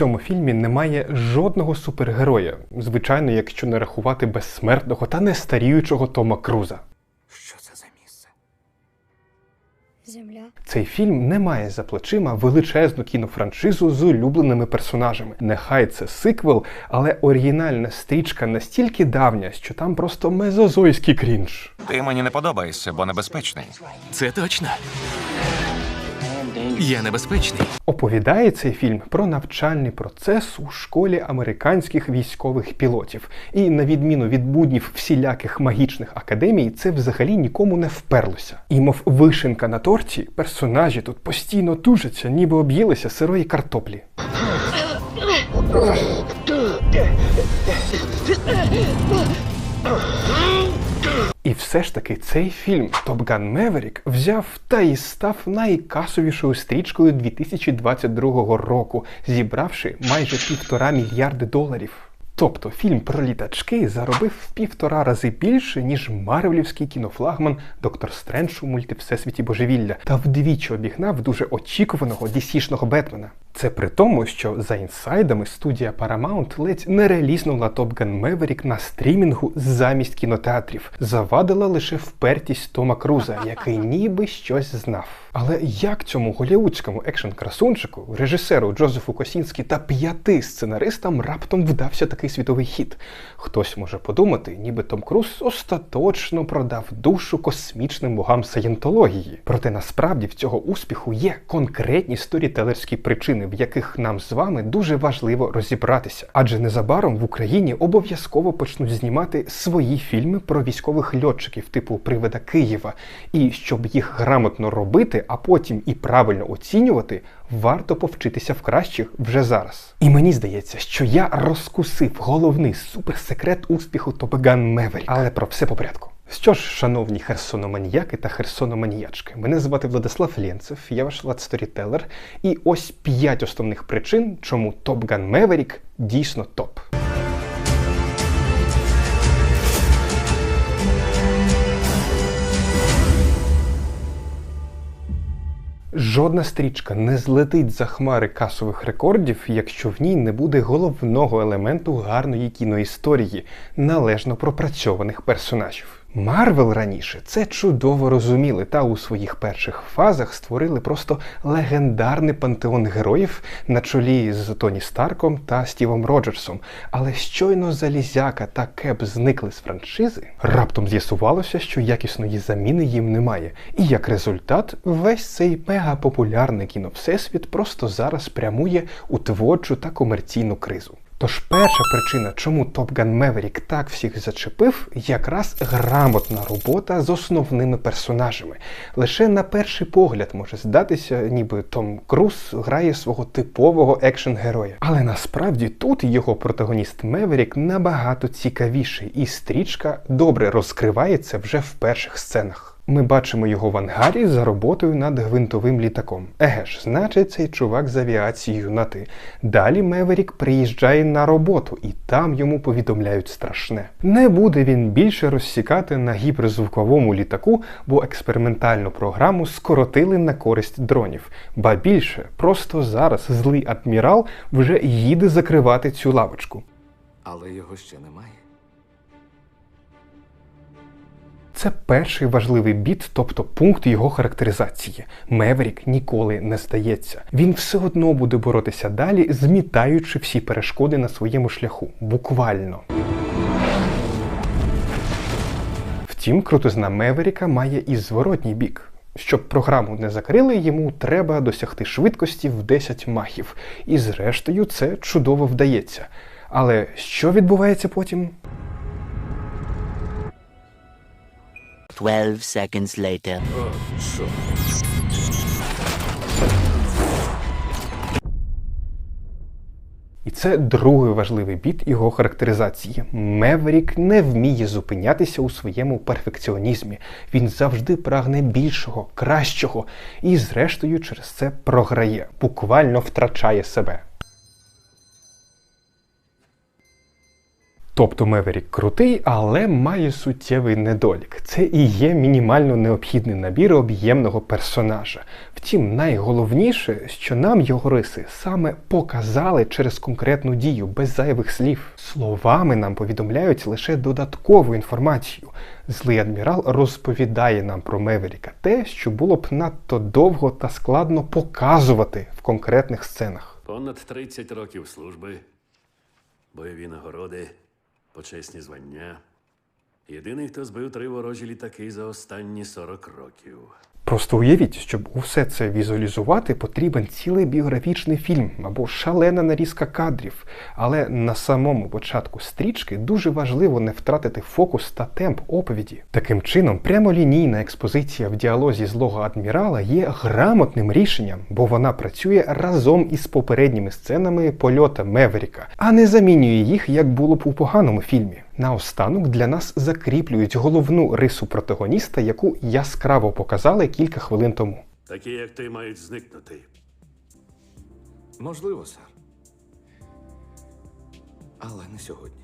цьому фільмі немає жодного супергероя, звичайно, якщо не рахувати безсмертного та нестаріючого Тома Круза. Що це за місце? Земля. Цей фільм не має за плечима величезну кінофраншизу з улюбленими персонажами. Нехай це сиквел, але оригінальна стрічка настільки давня, що там просто мезозойський крінж. Ти мені не подобаєшся, бо небезпечний. Це точно. Я небезпечний. Оповідає цей фільм про навчальний процес у школі американських військових пілотів. І на відміну від буднів всіляких магічних академій, це взагалі нікому не вперлося. І мов вишенка на торті, персонажі тут постійно тужаться, ніби об'їлися сирої картоплі. І все ж таки цей фільм Топган Меверік взяв та і став найкасовішою стрічкою 2022 року, зібравши майже півтора мільярди доларів. Тобто фільм про літачки заробив в півтора рази більше, ніж марвелівський кінофлагман Доктор Стрендж у мультивсесвіті божевілля та вдвічі обігнав дуже очікуваного DC-шного Бетмена. Це при тому, що за інсайдами студія Paramount ледь не релізнула Top Gun Maverick на стрімінгу замість кінотеатрів. Завадила лише впертість Тома Круза, який ніби щось знав. Але як цьому голівудському екшн-красунчику, режисеру Джозефу Косінські та п'яти сценаристам раптом вдався такий світовий хіт? Хтось може подумати, ніби Том Круз остаточно продав душу космічним богам саєнтології. Проте насправді в цього успіху є конкретні сторітелерські причини, в яких нам з вами дуже важливо розібратися. Адже незабаром в Україні обов'язково почнуть знімати свої фільми про військових льотчиків типу Привида Києва. І щоб їх грамотно робити, а потім і правильно оцінювати, варто повчитися в кращих вже зараз. І мені здається, що я розкусив головний суперсекрет успіху Top Gun Але про все по порядку. Що ж, шановні херсономаніяки та херсономаніячки, мене звати Владислав Лєнцев, я ваш ладсторітелер, і ось п'ять основних причин, чому Gun Maverick дійсно топ. Жодна стрічка не злетить за хмари касових рекордів, якщо в ній не буде головного елементу гарної кіноісторії, належно пропрацьованих персонажів. Марвел раніше це чудово розуміли та у своїх перших фазах створили просто легендарний пантеон героїв на чолі з Тоні Старком та Стівом Роджерсом. Але щойно Залізяка та Кеп зникли з франшизи, раптом з'ясувалося, що якісної заміни їм немає. І як результат, весь цей мегапопулярний кіновсесвіт просто зараз прямує у творчу та комерційну кризу. Тож перша причина, чому Top Gun Maverick так всіх зачепив, якраз грамотна робота з основними персонажами. Лише на перший погляд може здатися, ніби Том Круз грає свого типового екшн-героя. Але насправді тут його протагоніст Меверік набагато цікавіший, і стрічка добре розкривається вже в перших сценах. Ми бачимо його в ангарі за роботою над гвинтовим літаком. Еге ж, значить, цей чувак з авіацією на ти. Далі Меверік приїжджає на роботу, і там йому повідомляють страшне. Не буде він більше розсікати на гіперзвуковому літаку, бо експериментальну програму скоротили на користь дронів. Ба більше, просто зараз злий адмірал вже їде закривати цю лавочку. Але його ще немає. Це перший важливий біт, тобто пункт його характеризації. Меверік ніколи не здається. Він все одно буде боротися далі, змітаючи всі перешкоди на своєму шляху. Буквально. Втім, крутизна Меверіка має і зворотній бік. Щоб програму не закрили, йому треба досягти швидкості в 10 махів. І зрештою це чудово вдається. Але що відбувається потім? 12 seconds later. І це другий важливий біт його характеризації. Меверік не вміє зупинятися у своєму перфекціонізмі. Він завжди прагне більшого, кращого і, зрештою, через це програє, буквально втрачає себе. Тобто Меверік крутий, але має суттєвий недолік. Це і є мінімально необхідний набір об'ємного персонажа. Втім, найголовніше, що нам його риси саме показали через конкретну дію, без зайвих слів. Словами нам повідомляють лише додаткову інформацію. Злий адмірал розповідає нам про Меверіка те, що було б надто довго та складно показувати в конкретних сценах. Понад 30 років служби, бойові нагороди, почесні звання. Єдиний, хто збив три ворожі літаки за останні 40 років. Просто уявіть, щоб усе це візуалізувати, потрібен цілий біографічний фільм або шалена нарізка кадрів. Але на самому початку стрічки дуже важливо не втратити фокус та темп оповіді. Таким чином, прямолінійна експозиція в діалозі злого адмірала є грамотним рішенням, бо вона працює разом із попередніми сценами польота Меверіка, а не замінює їх, як було б у поганому фільмі. Наостанок для нас закріплюють головну рису протагоніста, яку яскраво показали кілька хвилин тому. Такі, як ти, мають зникнути. Можливо, сер. Але не сьогодні.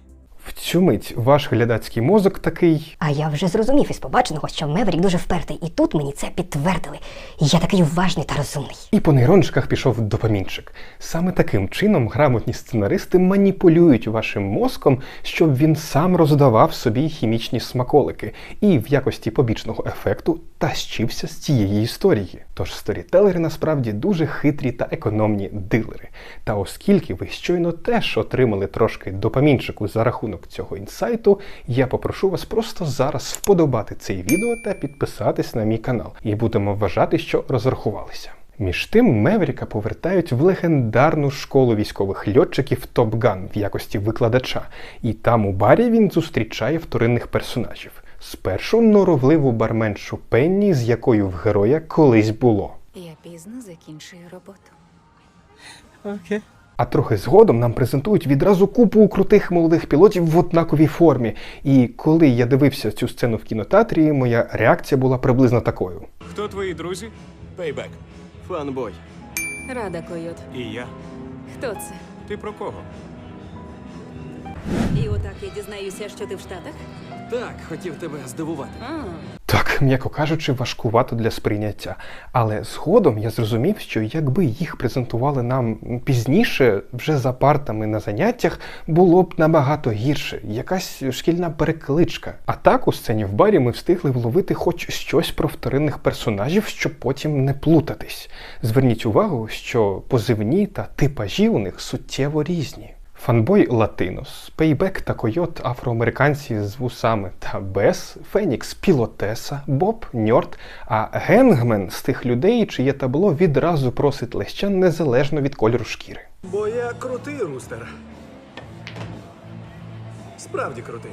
В цю мить ваш глядацький мозок такий. А я вже зрозумів із побаченого, що Меверік дуже впертий, і тут мені це підтвердили. Я такий уважний та розумний. І по нейрончиках пішов допамінчик. Саме таким чином грамотні сценаристи маніпулюють вашим мозком, щоб він сам роздавав собі хімічні смаколики і в якості побічного ефекту тащився з цієї історії. Тож сторітелери насправді дуже хитрі та економні дилери. Та оскільки ви щойно теж отримали трошки допамінчику за рахунок цього інсайту, я попрошу вас просто зараз вподобати цей відео та підписатись на мій канал. І будемо вважати, що розрахувалися. Між тим, Меверіка повертають в легендарну школу військових льотчиків Топ Ган в якості викладача, і там у барі він зустрічає вторинних персонажів. Спершу норовливу барменшу Пенні, з якою в героя колись було. Я пізно закінчую роботу. А трохи згодом нам презентують відразу купу крутих молодих пілотів в однаковій формі. І коли я дивився цю сцену в кінотеатрі, моя реакція була приблизно такою. Хто твої друзі? Пейбек. Фанбой. Рада, койот. І я. Хто це? Ти про кого? І отак я дізнаюся, що ти в Штатах? Так, хотів тебе здивувати. А, Так, м'яко кажучи, важкувато для сприйняття. Але згодом я зрозумів, що якби їх презентували нам пізніше, вже за партами на заняттях, було б набагато гірше, якась шкільна перекличка. А так у сцені в барі ми встигли вловити хоч щось про вторинних персонажів, щоб потім не плутатись. Зверніть увагу, що позивні та типажі у них суттєво різні. Фанбой Латинос, Пейбек та Койот афроамериканці з вусами та Бес, Фенікс Пілотеса, Боб Ньорд, а Генгмен з тих людей, чиє табло відразу просить лещан незалежно від кольору шкіри. Бо я крутий рустер. Справді крутий.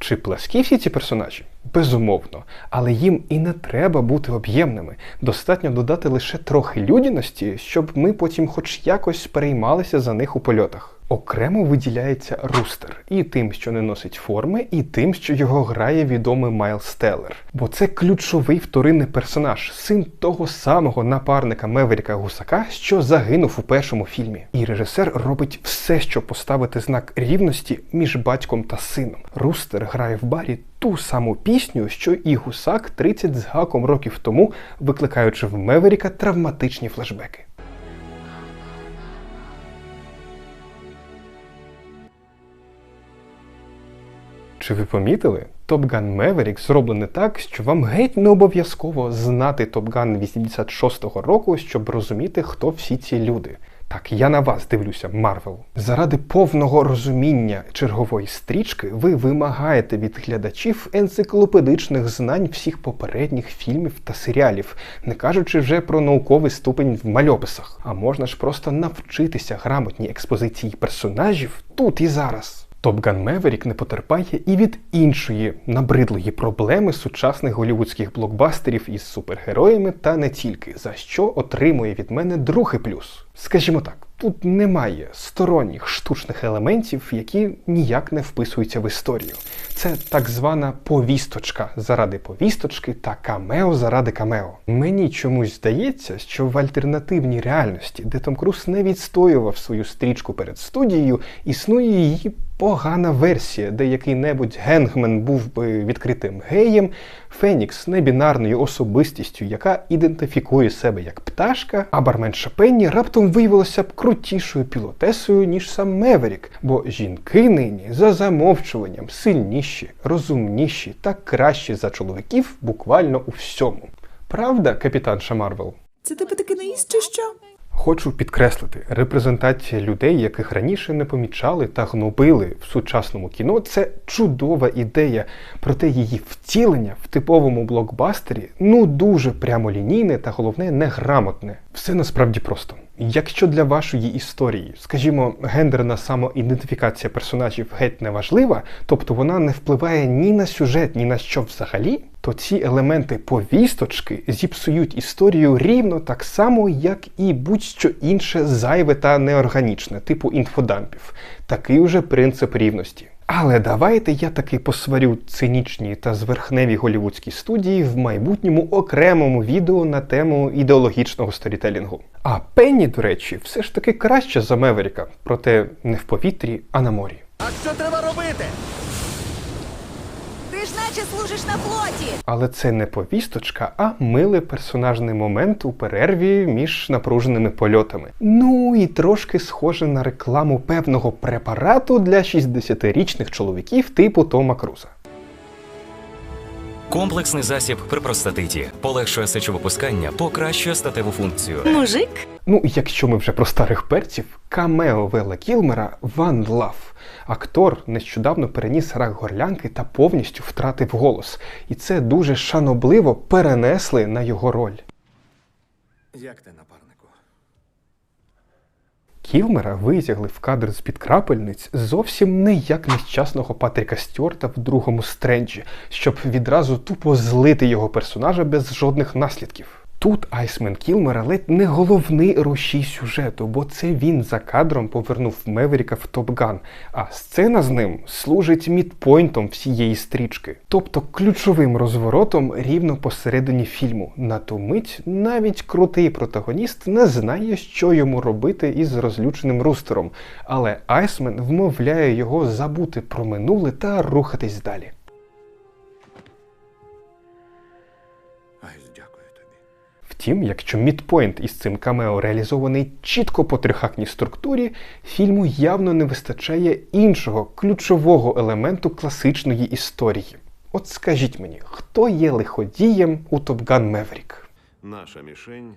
Чи пласкі всі ці персонажі? Безумовно, але їм і не треба бути об'ємними. Достатньо додати лише трохи людяності, щоб ми потім хоч якось переймалися за них у польотах. Окремо виділяється Рустер і тим, що не носить форми, і тим, що його грає відомий Майл Стеллер. Бо це ключовий вторинний персонаж, син того самого напарника Меверіка Гусака, що загинув у першому фільмі. І режисер робить все, щоб поставити знак рівності між батьком та сином. Рустер грає в барі ту саму пісню, що і Гусак 30 з гаком років тому, викликаючи в Меверіка травматичні флешбеки. Чи ви помітили? Top Gun Maverick зроблений так, що вам геть не обов'язково знати Top Gun 86-го року, щоб розуміти, хто всі ці люди. Так, я на вас дивлюся, Марвел. Заради повного розуміння чергової стрічки ви вимагаєте від глядачів енциклопедичних знань всіх попередніх фільмів та серіалів, не кажучи вже про науковий ступень в мальописах. А можна ж просто навчитися грамотній експозиції персонажів тут і зараз. Top Gun Maverick не потерпає і від іншої набридлої проблеми сучасних голівудських блокбастерів із супергероями та не тільки, за що отримує від мене другий плюс. Скажімо так, Тут немає сторонніх штучних елементів, які ніяк не вписуються в історію. Це так звана повісточка заради повісточки та камео заради камео. Мені чомусь здається, що в альтернативній реальності, де Том Круз не відстоював свою стрічку перед студією, існує її погана версія, де який-небудь генгмен був би відкритим геєм, Фенікс небінарною особистістю, яка ідентифікує себе як пташка, а барменша Пенні раптом виявилася б крутішою пілотесою, ніж сам Меверік, бо жінки нині за замовчуванням сильніші, розумніші та кращі за чоловіків буквально у всьому. Правда, капітанша Марвел? Це тебе таки наїзд чи що? Хочу підкреслити, репрезентація людей, яких раніше не помічали та гнобили в сучасному кіно, це чудова ідея. Проте її втілення в типовому блокбастері ну дуже прямолінійне та головне неграмотне. Все насправді просто. Якщо для вашої історії, скажімо, гендерна самоідентифікація персонажів геть не важлива, тобто вона не впливає ні на сюжет, ні на що взагалі, то ці елементи повісточки зіпсують історію рівно так само, як і будь-що інше зайве та неорганічне, типу інфодампів. Такий уже принцип рівності. Але давайте я таки посварю цинічні та зверхневі голівудські студії в майбутньому окремому відео на тему ідеологічного сторітелінгу. А Пенні, до речі, все ж таки краще за Меверіка, проте не в повітрі, а на морі. А що треба робити? Ж наче служиш на флоті. Але це не повісточка, а милий персонажний момент у перерві між напруженими польотами. Ну і трошки схоже на рекламу певного препарату для 60-річних чоловіків типу Тома Круза. Комплексний засіб при простатиті полегшує сечовипускання, покращує статеву функцію. Мужик? Ну, якщо ми вже про старих перців, камео Вела Кілмера Ван Лав. Актор нещодавно переніс рак горлянки та повністю втратив голос. І це дуже шанобливо перенесли на його роль. Як ти, напарнику? Кілмера витягли в кадр з-під крапельниць зовсім не як нещасного Патріка Стюарта в другому стренджі, щоб відразу тупо злити його персонажа без жодних наслідків. Тут Айсмен Кілмера ледь не головний рушій сюжету, бо це він за кадром повернув Меверіка в Топган, а сцена з ним служить мідпойнтом всієї стрічки, тобто ключовим розворотом рівно посередині фільму. На ту мить навіть крутий протагоніст не знає, що йому робити із розлюченим рустером, але Айсмен вмовляє його забути про минуле та рухатись далі. Втім, якщо мідпойнт із цим камео реалізований чітко по трихакній структурі, фільму явно не вистачає іншого ключового елементу класичної історії. От скажіть мені, хто є лиходієм у Gun Maverick? Наша мішень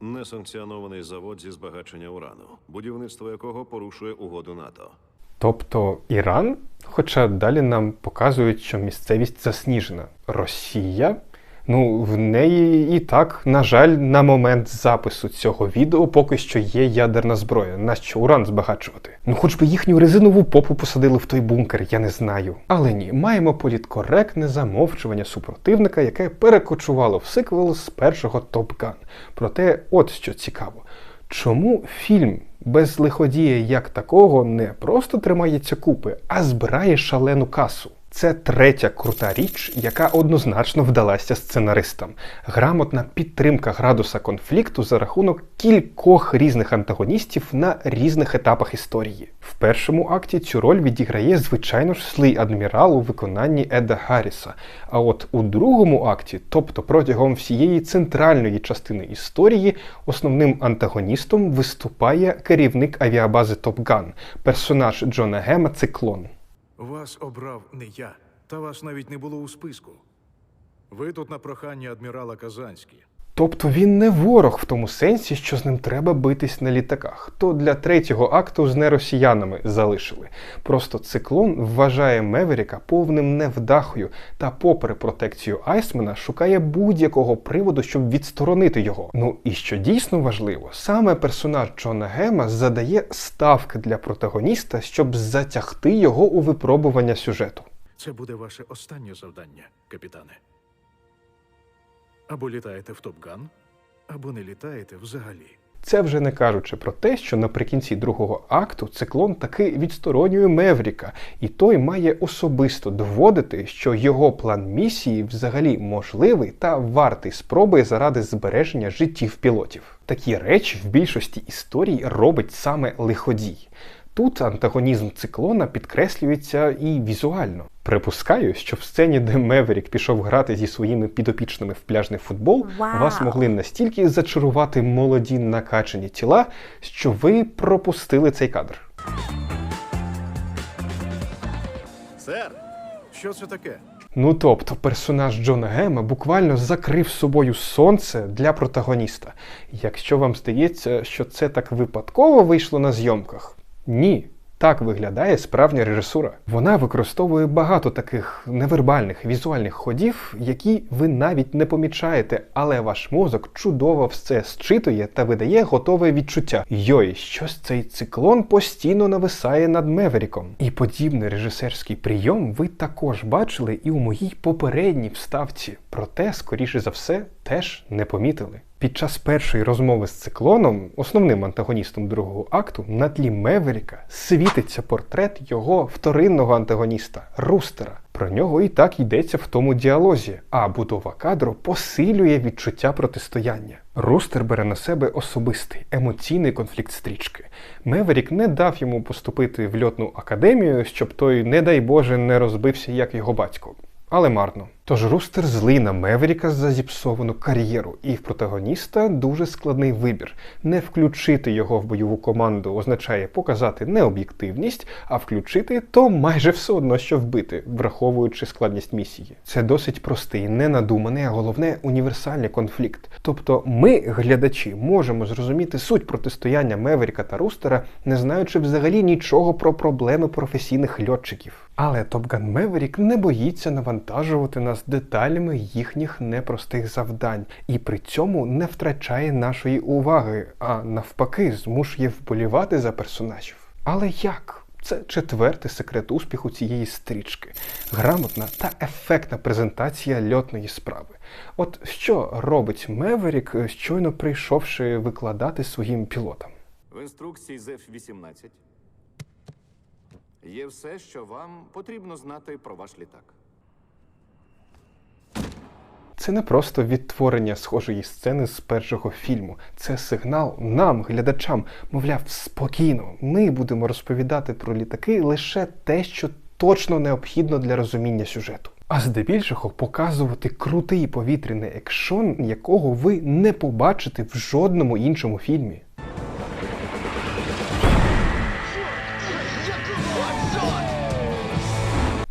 несанкціонований завод зі збагачення урану, будівництво якого порушує угоду НАТО. Тобто Іран? Хоча далі нам показують, що місцевість засніжена. Росія? Ну, в неї і так, на жаль, на момент запису цього відео поки що є ядерна зброя. Нащо уран збагачувати? Ну, хоч би їхню резинову попу посадили в той бункер, я не знаю. Але ні, маємо політкоректне замовчування супротивника, яке перекочувало в сиквел з першого Gun. Проте, от що цікаво. Чому фільм без лиходія як такого не просто тримається купи, а збирає шалену касу? Це третя крута річ, яка однозначно вдалася сценаристам. Грамотна підтримка градуса конфлікту за рахунок кількох різних антагоністів на різних етапах історії. В першому акті цю роль відіграє, звичайно ж, злий адмірал у виконанні Еда Гарріса. А от у другому акті, тобто протягом всієї центральної частини історії, основним антагоністом виступає керівник авіабази Топган, персонаж Джона Гема Циклон. Вас обрав не я, та вас навіть не було у списку. Ви тут на прохання адмірала Казанський. Тобто він не ворог в тому сенсі, що з ним треба битись на літаках. То для третього акту з неросіянами залишили. Просто циклон вважає Меверіка повним невдахою та, попри протекцію Айсмена, шукає будь-якого приводу, щоб відсторонити його. Ну і що дійсно важливо, саме персонаж Джона Гема задає ставки для протагоніста, щоб затягти його у випробування сюжету. Це буде ваше останнє завдання, капітане. Або літаєте в Топган, або не літаєте взагалі. Це вже не кажучи про те, що наприкінці другого акту циклон таки відсторонює Мевріка, і той має особисто доводити, що його план місії взагалі можливий та вартий спроби заради збереження життів пілотів. Такі речі в більшості історій робить саме лиходій. Тут антагонізм циклона підкреслюється і візуально. Припускаю, що в сцені, де Меверік пішов грати зі своїми підопічними в пляжний футбол, Вау! вас могли настільки зачарувати молоді накачані тіла, що ви пропустили цей кадр. Сер, Що це таке? Ну тобто, персонаж Джона Гема буквально закрив собою сонце для протагоніста. Якщо вам здається, що це так випадково вийшло на зйомках, ні. Так виглядає справжня режисура. Вона використовує багато таких невербальних візуальних ходів, які ви навіть не помічаєте, але ваш мозок чудово все зчитує та видає готове відчуття. Йой, щось цей циклон постійно нависає над Меверіком. І подібний режисерський прийом ви також бачили і у моїй попередній вставці, проте, скоріше за все, теж не помітили. Під час першої розмови з циклоном, основним антагоністом другого акту, на тлі Меверіка світиться портрет його вторинного антагоніста Рустера. Про нього і так йдеться в тому діалозі, а будова кадру посилює відчуття протистояння. Рустер бере на себе особистий емоційний конфлікт стрічки. Меверік не дав йому поступити в льотну академію, щоб той, не дай Боже, не розбився як його батько. Але марно. Тож Рустер злий на Меверіка за зіпсовану кар'єру, і в протагоніста дуже складний вибір. Не включити його в бойову команду означає показати необ'єктивність, а включити то майже все одно, що вбити, враховуючи складність місії. Це досить простий, ненадуманий, а головне універсальний конфлікт. Тобто ми, глядачі, можемо зрозуміти суть протистояння Меверіка та Рустера, не знаючи взагалі нічого про проблеми професійних льотчиків. Але Топган Меверік не боїться навантажувати нас деталями їхніх непростих завдань і при цьому не втрачає нашої уваги, а навпаки, змушує вболівати за персонажів. Але як? Це четвертий секрет успіху цієї стрічки грамотна та ефектна презентація льотної справи. От що робить Меверік, щойно прийшовши викладати своїм пілотам? В інструкції ЗЕФ-18 є все, що вам потрібно знати про ваш літак. Це не просто відтворення схожої сцени з першого фільму. Це сигнал нам, глядачам. Мовляв, спокійно, ми будемо розповідати про літаки лише те, що точно необхідно для розуміння сюжету. А здебільшого показувати крутий повітряний екшон, якого ви не побачите в жодному іншому фільмі.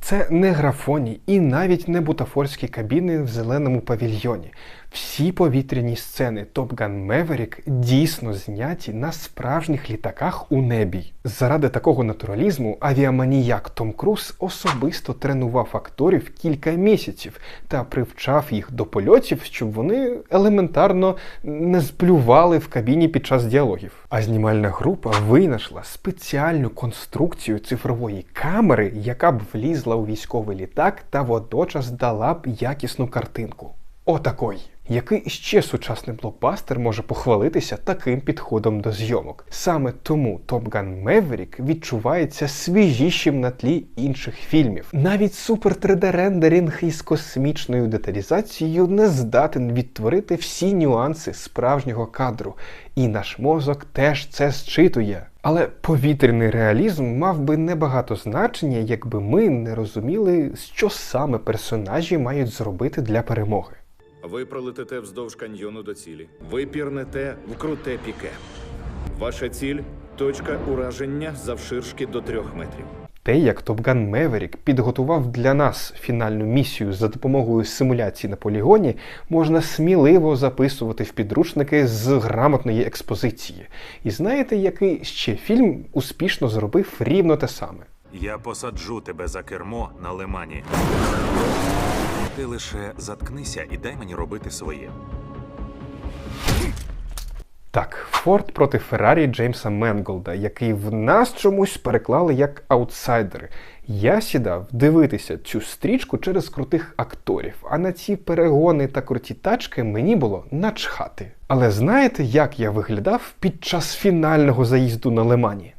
Це не графоні і навіть не бутафорські кабіни в зеленому павільйоні. Всі повітряні сцени Top Gun Maverick дійсно зняті на справжніх літаках у небі. Заради такого натуралізму авіаманіяк Том Круз особисто тренував акторів кілька місяців та привчав їх до польотів, щоб вони елементарно не сплювали в кабіні під час діалогів. А знімальна група винайшла спеціальну конструкцію цифрової камери, яка б влізла у військовий літак та водночас дала б якісну картинку. Отакой. Який ще сучасний блокбастер може похвалитися таким підходом до зйомок? Саме тому Top Gun Maverick відчувається свіжішим на тлі інших фільмів. Навіть супер 3D рендеринг із космічною деталізацією не здатен відтворити всі нюанси справжнього кадру, і наш мозок теж це зчитує. Але повітряний реалізм мав би небагато значення, якби ми не розуміли, що саме персонажі мають зробити для перемоги. Ви пролетите вздовж каньйону до цілі. Ви пірнете в круте піке. Ваша ціль точка ураження завширшки до трьох метрів. Те, як Gun Maverick підготував для нас фінальну місію за допомогою симуляції на полігоні, можна сміливо записувати в підручники з грамотної експозиції. І знаєте, який ще фільм успішно зробив рівно те саме? Я посаджу тебе за кермо на лимані. Ти лише заткнися і дай мені робити своє. Так, Форд проти Феррарі Джеймса Менголда, який в нас чомусь переклали як аутсайдери. Я сідав дивитися цю стрічку через крутих акторів, а на ці перегони та круті тачки мені було начхати. Але знаєте, як я виглядав під час фінального заїзду на Лемані?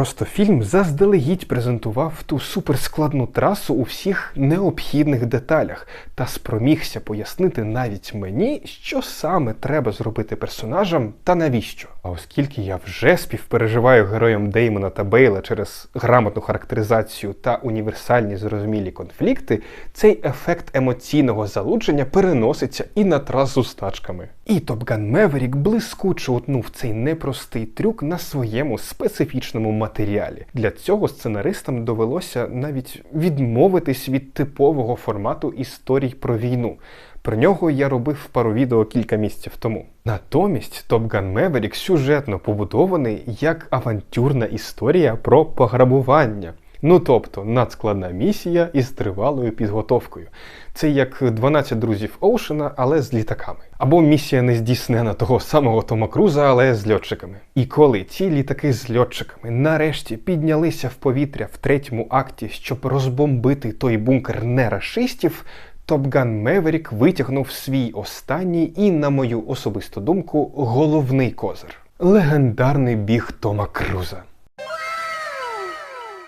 Просто фільм заздалегідь презентував ту суперскладну трасу у всіх необхідних деталях та спромігся пояснити навіть мені, що саме треба зробити персонажам та навіщо. А оскільки я вже співпереживаю героям Деймона та Бейла через грамотну характеризацію та універсальні зрозумілі конфлікти, цей ефект емоційного залучення переноситься і на трасу з тачками. І Gun Maverick блискуче утнув цей непростий трюк на своєму специфічному матеріалі. Для цього сценаристам довелося навіть відмовитись від типового формату історій про війну. Про нього я робив пару відео кілька місяців тому. Натомість Gun Maverick сюжетно побудований як авантюрна історія про пограбування. Ну тобто надскладна місія із тривалою підготовкою. Це як 12 друзів Оушена, але з літаками. Або місія нездійснена того самого Тома Круза, але з льотчиками. І коли ці літаки з льотчиками нарешті піднялися в повітря в третьому акті, щоб розбомбити той бункер нерашистів, Top Gun Maverick витягнув свій останній і, на мою особисту думку, головний козир легендарний біг Тома Круза.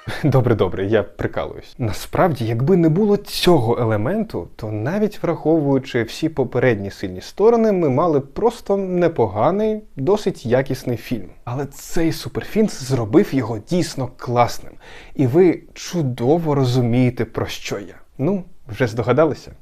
Добре, добре, я прикалуюсь. Насправді, якби не було цього елементу, то навіть враховуючи всі попередні сильні сторони, ми мали просто непоганий, досить якісний фільм. Але цей суперфінс зробив його дійсно класним. І ви чудово розумієте, про що я. Ну, вже здогадалися?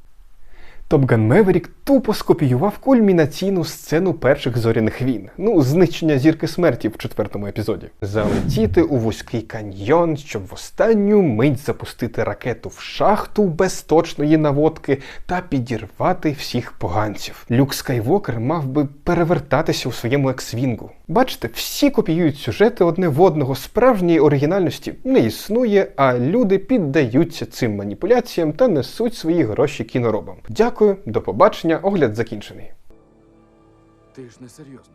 Gun Maverick тупо скопіював кульмінаційну сцену перших зоряних війн, ну, знищення зірки смерті в четвертому епізоді. Залетіти у вузький каньйон, щоб в останню мить запустити ракету в шахту без точної наводки та підірвати всіх поганців. Люк Скайвокер мав би перевертатися у своєму ексвінгу. Бачите, всі копіюють сюжети одне в одного, справжньої оригінальності не існує, а люди піддаються цим маніпуляціям та несуть свої гроші кіноробам. Дякую, до побачення, огляд закінчений. Ти ж не серйозно.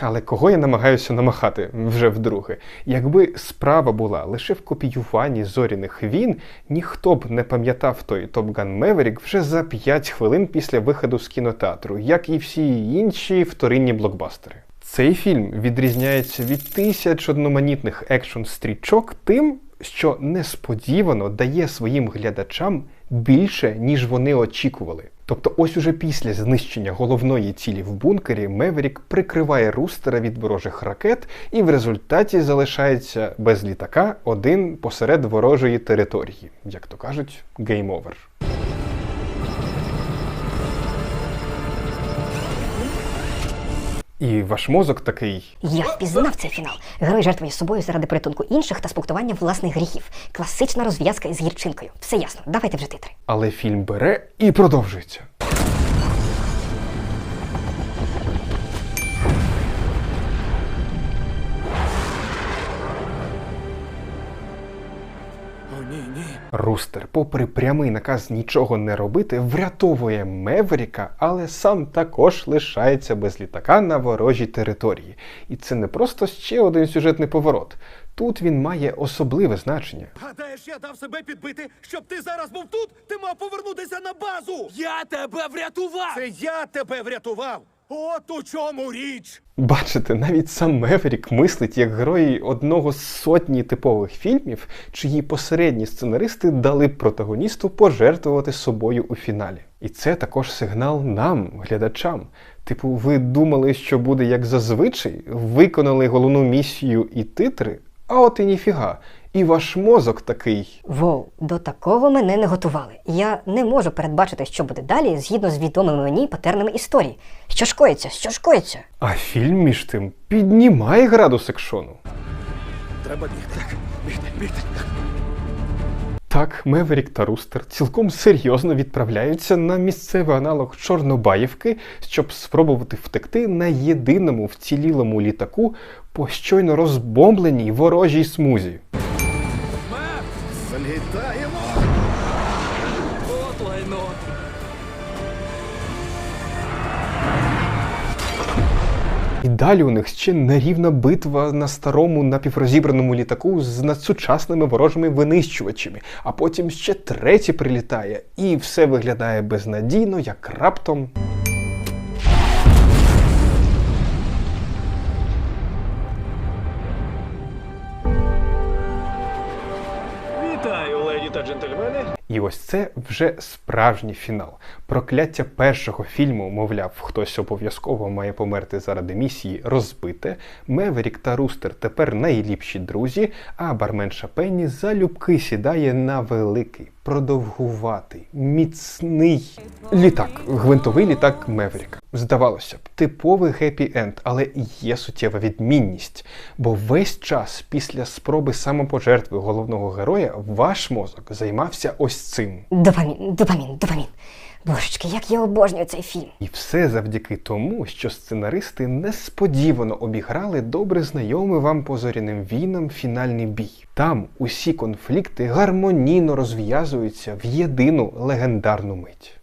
Але кого я намагаюся намахати вже вдруге? Якби справа була лише в копіюванні зоряних війн, ніхто б не пам'ятав той Top Gun Maverick вже за 5 хвилин після виходу з кінотеатру, як і всі інші вторинні блокбастери. Цей фільм відрізняється від тисяч одноманітних екшн стрічок тим, що несподівано дає своїм глядачам більше, ніж вони очікували. Тобто, ось уже після знищення головної цілі в бункері Меверік прикриває рустера від ворожих ракет, і в результаті залишається без літака один посеред ворожої території, як то кажуть, гейм І ваш мозок такий. Я впізнав цей фінал. Герой жертвує собою заради порятунку інших та спуктування власних гріхів. Класична розв'язка із гірчинкою. Все ясно, давайте вже титри. Але фільм бере і продовжується. Рустер, попри прямий наказ нічого не робити, врятовує Меверіка, але сам також лишається без літака на ворожій території. І це не просто ще один сюжетний поворот. Тут він має особливе значення. Гадаєш, я дав себе підбити, щоб ти зараз був тут? Ти мав повернутися на базу! Я тебе врятував! Це я тебе врятував! От у чому річ! Бачите, навіть сам Меверік мислить як герої одного з сотні типових фільмів, чиї посередні сценаристи дали протагоністу пожертвувати собою у фіналі. І це також сигнал нам, глядачам. Типу, ви думали, що буде як зазвичай, виконали головну місію і титри, а от і ніфіга. І ваш мозок такий. Воу, до такого мене не готували. Я не можу передбачити, що буде далі, згідно з відомими мені патернами історії. Що ж коїться, що ж коїться? А фільм між тим піднімає градус екшону. Треба бігти. Так, бігти, бігти. Так, Меверік та Рустер цілком серйозно відправляються на місцевий аналог Чорнобаївки, щоб спробувати втекти на єдиному вцілілому літаку по щойно розбомбленій ворожій смузі. Вітаємо! От лайно! І далі у них ще нерівна битва на старому напіврозібраному літаку з надсучасними ворожими винищувачами, а потім ще третє прилітає, і все виглядає безнадійно, як раптом. І ось це вже справжній фінал. Прокляття першого фільму, мовляв, хтось обов'язково має померти заради місії, розбите. Меверік та Рустер тепер найліпші друзі, а барменша Пенні залюбки сідає на великий, продовгуватий, міцний літак, гвинтовий літак Меверіка. Здавалося б, типовий хеппі енд, але є суттєва відмінність. Бо весь час після спроби самопожертви головного героя ваш мозок займався ось цим. Допамін, допамін, допамін. Божечки, як я обожнюю цей фільм. І все завдяки тому, що сценаристи несподівано обіграли добре знайомий вам по зоряним війнам фінальний бій. Там усі конфлікти гармонійно розв'язуються в єдину легендарну мить.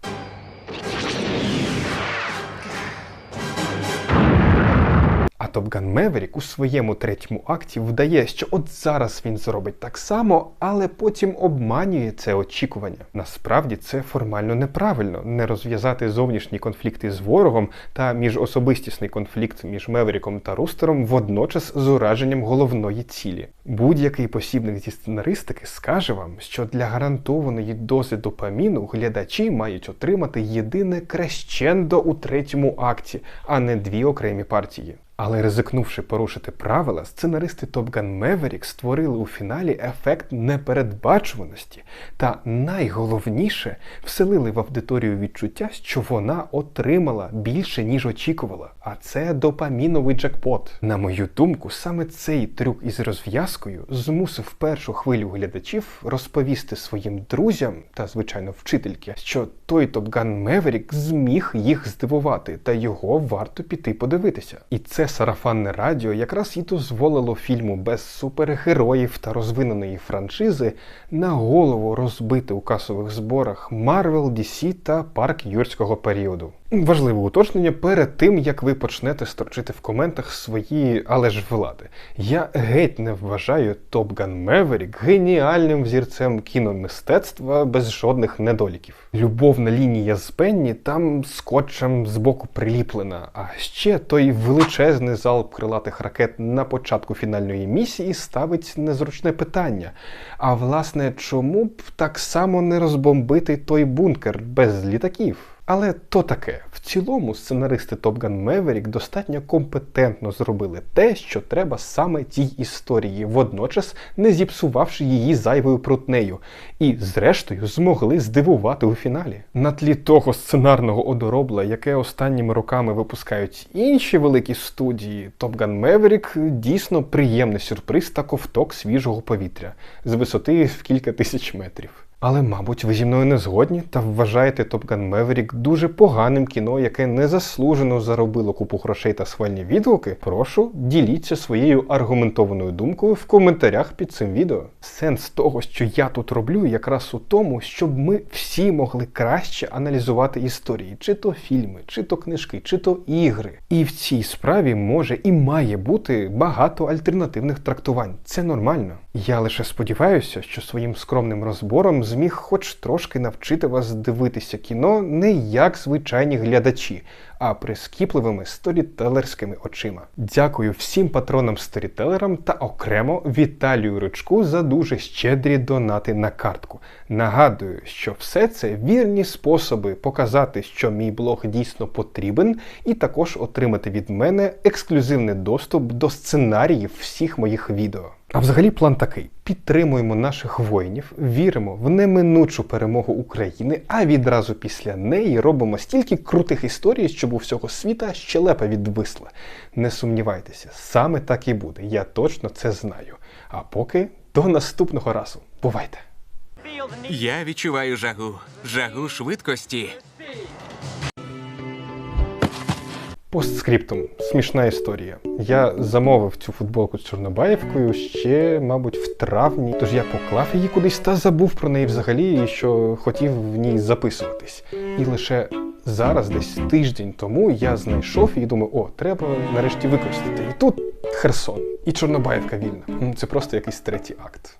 Top Maverick у своєму третьому акті вдає, що от зараз він зробить так само, але потім обманює це очікування. Насправді це формально неправильно не розв'язати зовнішні конфлікти з ворогом та міжособистісний конфлікт між Меверіком та Рустером водночас з ураженням головної цілі. Будь-який посібник зі сценаристики скаже вам, що для гарантованої дози допаміну глядачі мають отримати єдине крещендо у третьому акті, а не дві окремі партії. Але ризикнувши порушити правила, сценаристи Gun Maverick створили у фіналі ефект непередбачуваності та найголовніше вселили в аудиторію відчуття, що вона отримала більше ніж очікувала. А це допаміновий джекпот. На мою думку, саме цей трюк із розв'язкою змусив першу хвилю глядачів розповісти своїм друзям та, звичайно, вчительки, що той Gun Maverick зміг їх здивувати, та його варто піти подивитися. І це сарафанне радіо якраз і дозволило фільму без супергероїв та розвиненої франшизи на голову розбити у касових зборах Marvel, DC та парк юрського періоду. Важливе уточнення перед тим, як ви почнете строчити в коментах свої, але ж влади. Я геть не вважаю Top Gun Maverick геніальним взірцем кіномистецтва без жодних недоліків. Любовна лінія з Пенні там скотчем збоку приліплена, а ще той величезний залп крилатих ракет на початку фінальної місії ставить незручне питання. А власне, чому б так само не розбомбити той бункер без літаків? Але то таке. В цілому сценаристи Top Gun Maverick достатньо компетентно зробили те, що треба саме тій історії, водночас не зіпсувавши її зайвою прутнею, і, зрештою, змогли здивувати у фіналі. На тлі того сценарного одоробла, яке останніми роками випускають інші великі студії, Top Gun Maverick дійсно приємний сюрприз та ковток свіжого повітря з висоти в кілька тисяч метрів. Але, мабуть, ви зі мною не згодні та вважаєте Top Gun Maverick дуже поганим кіно, яке незаслужено заробило купу грошей та схвальні відгуки. Прошу, діліться своєю аргументованою думкою в коментарях під цим відео. Сенс того, що я тут роблю, якраз у тому, щоб ми всі могли краще аналізувати історії, чи то фільми, чи то книжки, чи то ігри. І в цій справі може і має бути багато альтернативних трактувань. Це нормально. Я лише сподіваюся, що своїм скромним розбором зміг хоч трошки навчити вас дивитися кіно не як звичайні глядачі, а прискіпливими сторітелерськими очима. Дякую всім патронам-сторітелерам та окремо Віталію Ручку за дуже щедрі донати на картку. Нагадую, що все це вірні способи показати, що мій блог дійсно потрібен, і також отримати від мене ексклюзивний доступ до сценаріїв всіх моїх відео. А взагалі план такий: підтримуємо наших воїнів, віримо в неминучу перемогу України, а відразу після неї робимо стільки крутих історій, щоб у всього світа щелепа відвисла. Не сумнівайтеся, саме так і буде. Я точно це знаю. А поки до наступного разу. Бувайте! Я відчуваю жагу. Жагу швидкості. Постскриптум. Смішна історія. Я замовив цю футболку з Чорнобаївкою ще, мабуть, в травні. Тож я поклав її кудись та забув про неї взагалі, і що хотів в ній записуватись. І лише Зараз, десь тиждень тому, я знайшов і думаю, о, треба нарешті використати. І тут Херсон, і Чорнобаївка вільна. Це просто якийсь третій акт.